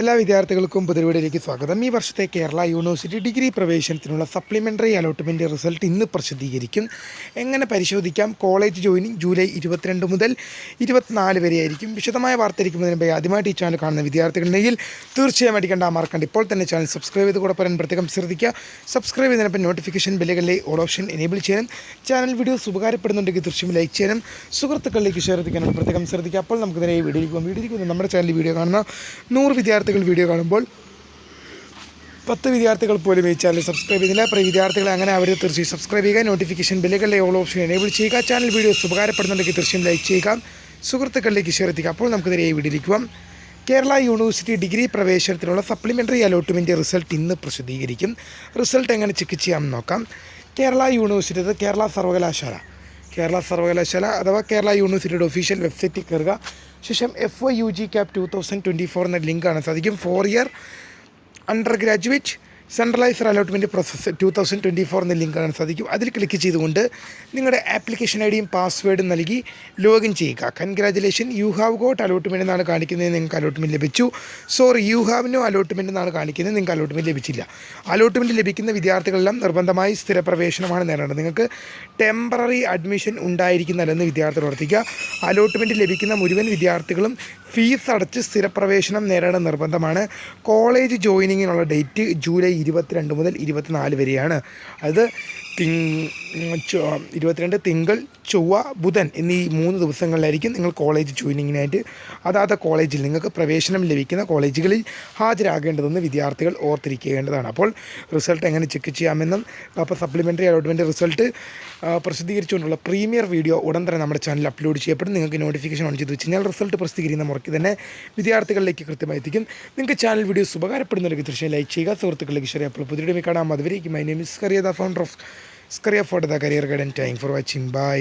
എല്ലാ വിദ്യാർത്ഥികൾക്കും പുതിരുവിടയിലേക്ക് സ്വാഗതം. ഈ വർഷത്തെ കേരള യൂണിവേഴ്സിറ്റി ഡിഗ്രി പ്രവേശനത്തിനുള്ള സപ്ലിമെന്ററി അലോട്ട്മെന്റ് റിസൾട്ട് ഇന്ന് പ്രസിദ്ധീകരിക്കും. എങ്ങനെ പരിശോധിക്കാം? കോളേജ് ജോയിനിങ് ജൂലൈ ഇരുപത്തിരണ്ട് മുതൽ ഇരുപത്തിനാല് വരെയായിരിക്കും. വിശദമായ വാർത്തയിരിക്കുന്നതിന് മുമ്പേ ആദ്യമായിട്ട് ഈ ചാനൽ കാണുന്ന വിദ്യാർത്ഥികളുണ്ടെങ്കിൽ തീർച്ചയായും അടിക്കേണ്ട ആ മറക്കണ്ട ഇപ്പോൾ തന്നെ ചാനൽ സബ്സ്ക്രൈബ് ചെയ്ത് കൂടെ പറയാൻ പ്രത്യേകം ശ്രദ്ധിക്കുക. സബ്സ്ക്രൈബ് ചെയ്തതിനൊപ്പം നോട്ടിഫിക്കേഷൻ ബില്ലുകളിലെ ഓൾ ഓപ്ഷൻ എനേബിൾ ചെയ്യാനും ചാനൽ വീഡിയോസ് ഉപകാരപ്പെടുന്നുണ്ടെങ്കിൽ തീർച്ചയായും ലൈക്ക് ചെയ്യാനും സുഹൃത്തുക്കളിലേക്ക് ഷെയർ എത്തിക്കാനും പ്രത്യേകം ശ്രദ്ധിക്കുക. അപ്പോൾ നമുക്ക് നേരെ വീഡിയോയിലേക്ക് വീഡിയോയിലേക്ക് നമ്മുടെ ചാനൽ വീഡിയോ കാണുന്ന നൂറ് വിദ്യാർത്ഥികൾ വീഡിയോ കാണുമ്പോൾ പത്ത് വിദ്യാർത്ഥികൾ പോലും ഈ ചാനൽ സബ്സ്ക്രൈബ് ചെയ്തില്ല പ്രിയ വിദ്യാർത്ഥികൾ അങ്ങനെ അവർ തീർച്ചയായും സബ്സ്ക്രൈബ് ചെയ്യുക നോട്ടിഫിക്കേഷൻ ബില്ലുകളിലെ ഓൾ ഓപ്ഷൻ എനേബിൾ ചെയ്യുക. ചാനൽ വീഡിയോസ് ഉപകാരപ്പെടുന്നുണ്ടെങ്കിൽ തീർച്ചയായും ലൈക്ക് ചെയ്യുക. സുഹൃത്തുക്കളിലേക്ക് ഷെയർ എത്തിക്കുക. അപ്പോൾ നമുക്ക് നേരെ ഈ വീഡിയോയിലേക്ക് കേരള യൂണിവേഴ്സിറ്റി ഡിഗ്രി പ്രവേശനത്തിനുള്ള സപ്ലിമെന്ററി അലോട്ട്മെന്റ് റിസൾട്ട് ഇന്ന് പ്രസിദ്ധീകരിക്കും. റിസൾട്ട് എങ്ങനെ ചെക്ക് ചെയ്യാമെന്ന് നോക്കാം. കേരള യൂണിവേഴ്സിറ്റി അത് കേരള സർവകലാശാല. കേരള സർവകലാശാല അഥവാ കേരള യൂണിവേഴ്സിറ്റിയുടെ ഒഫീഷ്യൽ വെബ്സൈറ്റിൽ കയറുക. ശേഷം F O U G CAP two thousand twenty four എന്ന കാണാൻ സാധിക്കും. Four year undergraduate centralised allotment process two thousand twenty four എന്ന ലിങ്ക് കാണാൻ സാധിക്കും. അതിൽ ക്ലിക്ക് ചെയ്തുകൊണ്ട് നിങ്ങളുടെ ആപ്ലിക്കേഷൻ ഐ ഡിയും പാസ്വേഡും നൽകി ലോഗിൻ ചെയ്യുക. Congratulation you have got allotment എന്നാണ് കാണിക്കുന്നത്. നിങ്ങൾക്ക് അലോട്ട്മെന്റ് ലഭിച്ചു. Sorry you have no allotment എന്നാണ് കാണിക്കുന്നത്. നിങ്ങൾക്ക് അലോട്ട്മെന്റ് ലഭിച്ചില്ല. അലോട്ട്മെന്റ് ലഭിക്കുന്ന വിദ്യാർത്ഥികളെല്ലാം നിർബന്ധമായി സ്ഥിരപ്രവേശനമാണ് നേടേണ്ടത്. നിങ്ങൾക്ക് ടെമ്പററി അഡ്മിഷൻ ഉണ്ടായിരിക്കുന്നതല്ലെന്ന് വിദ്യാർത്ഥികൾ ഉറപ്പിക്കുക. അലോട്ട്മെന്റ് ലഭിക്കുന്ന മുഴുവൻ വിദ്യാർത്ഥികളും ഫീസ് അടച്ച് സ്ഥിരപ്രവേശനം നേടേണ്ട നിർബന്ധമാണ്. കോളേജ് ജോയിനിങ്ങിനുള്ള ഡേറ്റ് ജൂലൈ ഇരുപത്തിരണ്ട് മുതൽ ഇരുപത്തിനാല് വരെയാണ്. അത് ഇരുപത്തിരണ്ട് തിങ്കൾ ചൊവ്വ ബുധൻ എന്നീ മൂന്ന് ദിവസങ്ങളിലായിരിക്കും നിങ്ങൾ കോളേജ് ജോയിനിങ്ങിനായിട്ട് അതാത് കോളേജിൽ നിങ്ങൾക്ക് പ്രവേശനം ലഭിക്കുന്ന കോളേജുകളിൽ ഹാജരാകേണ്ടതെന്ന് വിദ്യാർത്ഥികൾ ഓർത്തിരിക്കേണ്ടതാണ്. അപ്പോൾ റിസൾട്ട് എങ്ങനെ ചെക്ക് ചെയ്യാമെന്നും അപ്പോൾ സപ്ലിമെന്ററി അലോട്ട്മെന്റ് റിസൾട്ട് പ്രസിദ്ധീകരിച്ചുകൊണ്ടുള്ള പ്രീമിയർ വീഡിയോ ഉടൻ തന്നെ നമ്മുടെ ചാനൽ അപ്ലോഡ് ചെയ്യപ്പെടും. നിങ്ങൾക്ക് നോട്ടിഫിക്കേഷൻ ഓൺ ചെയ്ത് വെച്ച് കഴിഞ്ഞാൽ റിസൾട്ട് പ്രസിദ്ധീകരിക്കുന്ന മുറയ്ക്ക് തന്നെ വിദ്യാർത്ഥികളിലേക്ക് കൃത്യമായി എത്തിക്കും നിങ്ങൾക്ക് ചാനൽ വീഡിയോസ് ഉപകാരപ്പെടുന്നുണ്ടെങ്കിൽ തീർച്ചയായും ലൈക്ക് ചെയ്യുക. സുഹൃത്തുക്കളിലേക്ക് ഷെയർ അപ്പോൾ പുതിയ കാണാം. അതുവരേക്കും. My name is Kariya the founder of Skariya for the career guide and time for watching bye